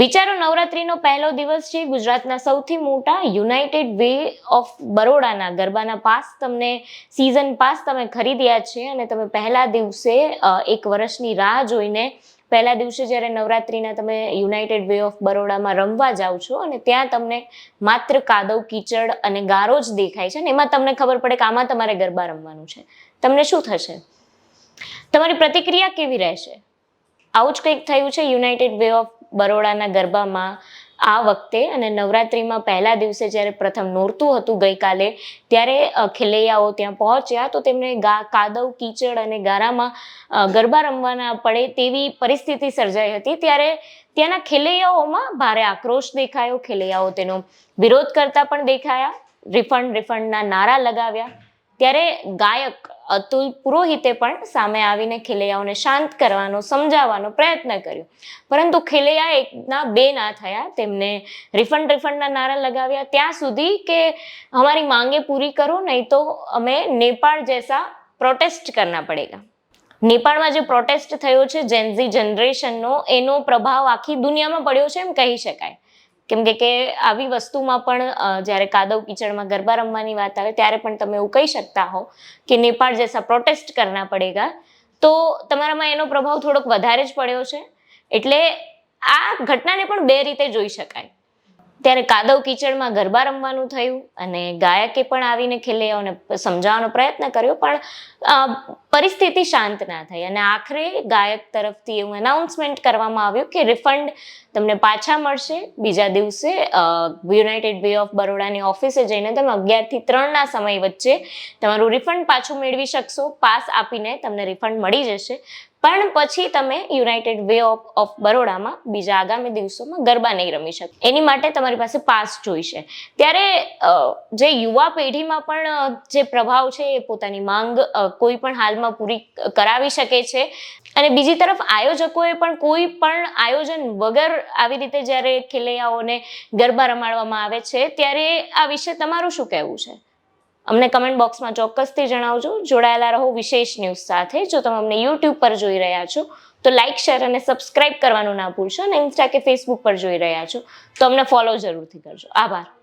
વિચારો, નવરાત્રીનો પહેલો દિવસ છે ગુજરાતના સૌથી મોટા યુનાઇટેડ વે ઓફ બરોડાના. ગરબાના પાસ તમને, સિઝન પાસ તમે ખરીદ્યા છે અને તમે પહેલા દિવસે એક વર્ષની રાહ જોઈને પહેલા દિવસે જ્યારે નવરાત્રીના તમે યુનાઇટેડ વે ઓફ બરોડામાં રમવા જાઓ છો અને ત્યાં તમને માત્ર કાદવ, કીચડ અને ગારો જ દેખાય છે ને એમાં તમને ખબર પડે કે આમાં તમારે ગરબા રમવાનું છે. તમને શું થશે? તમારી પ્રતિક્રિયા કેવી રહેશે? આવું જ કંઈક થયું છે યુનાઇટેડ વે ઓફ બરોડાના ગરબામાં આ વખતે અને નવરાત્રિમાં પહેલા દિવસે જ્યારે પ્રથમ નોરતું હતું ગઈકાલે, ત્યારે ખેલૈયાઓ ત્યાં પહોંચ્યા તો તેમને ગા, કાદવ, કીચડ અને ગારામાં ગરબા રમવાના પડે તેવી પરિસ્થિતિ સર્જાઈ હતી. ત્યારે ત્યાંના ખેલૈયાઓમાં ભારે આક્રોશ દેખાયો. ખેલૈયાઓ તેનો વિરોધ કરતા પણ દેખાયા. રિફંડ, રિફંડના નારા લગાવ્યા. ત્યારે ગાયક અતુલ પુરોહિતે પણ સામે આવીને ખેલૈયાઓને શાંત કરવાનો, સમજાવવાનો પ્રયત્ન કર્યો. પરંતુ ખેલૈયા એકના બે ના થયા. તેમને રિફંડ રિફંડના નારા લગાવ્યા. ત્યાં સુધી કે અમારી માંગે પૂરી કરો, નહીં તો અમે નેપાળ જેસા પ્રોટેસ્ટ કરના પડેગા. નેપાળમાં જે પ્રોટેસ્ટ થયો છે જેન્ઝી જનરેશનનો એનો પ્રભાવ આખી દુનિયામાં પડ્યો છે એમ કહી શકાય. કેમ કે આવી વસ્તુમાં પણ જ્યારે કાદવ કિચડમાં ગરબા રમવાની વાત આવે, ત્યારે પણ તમે એવું કહી શકતા હો કે નેપાળ જેસા પ્રોટેસ્ટ કરના પડેગા. તો તમારામાં એનો પ્રભાવ થોડોક વધારે જ પડ્યો છે. એટલે આ ઘટનાને પણ બે રીતે જોઈ શકાય. ત્યારે કાદવ કિચડમાં ગરબા રમવાનું થયું અને ગાયકે પણ આવીને ખેલૈયાઓને સમજાવવાનો પ્રયત્ન કર્યો. પણ પરિસ્થિતિ શાંત ના થઈ. અને આખરે ગાયક તરફથી એવું અનાઉન્સમેન્ટ કરવામાં આવ્યું કે રિફંડ તમને પાછા મળશે. બીજા દિવસે યુનાઇટેડ વે ઓફ બરોડાની ઓફિસે જઈને તમે અગિયારથી ત્રણના સમય વચ્ચે તમારું રિફંડ પાછું મેળવી શકશો. પાસ આપીને તમને રિફંડ મળી જશે. પણ પછી તમે યુનાઇટેડ વે ઓફ ઓફ બરોડામાં બીજા આગામી દિવસોમાં ગરબા નહીં રમી શકો. એની માટે તમારી પાસે પાસ જોઈશે. ત્યારે જે યુવા પેઢીમાં પણ જે પ્રભાવ છે એ પોતાની માંગ કોઈ પણ હાલમાં પૂરી કરાવી શકે છે. અને બીજી તરફ આયોજકોએ પણ કોઈ પણ આયોજન વગર આવી રીતે જ્યારે ખેલૈયાઓને ગરબા રમાડવામાં આવે છે, ત્યારે આ વિશે તમારું શું કહેવું છે? અમને કમેન્ટ બોક્સમાં ચોક્કસથી જણાવજો. જોડાયેલા રહો વિશેષ ન્યૂઝ સાથે. જો તમે અમને યુટ્યુબ પર જોઈ રહ્યા છો, તો લાઇક શેર અને સબસ્ક્રાઇબ કરવાનું ના ભૂલશો અને ઇન્સ્ટા કે ફેસબુક પર જોઈ રહ્યા છો, તો અમને ફોલો જરૂરથી કરજો. આભાર.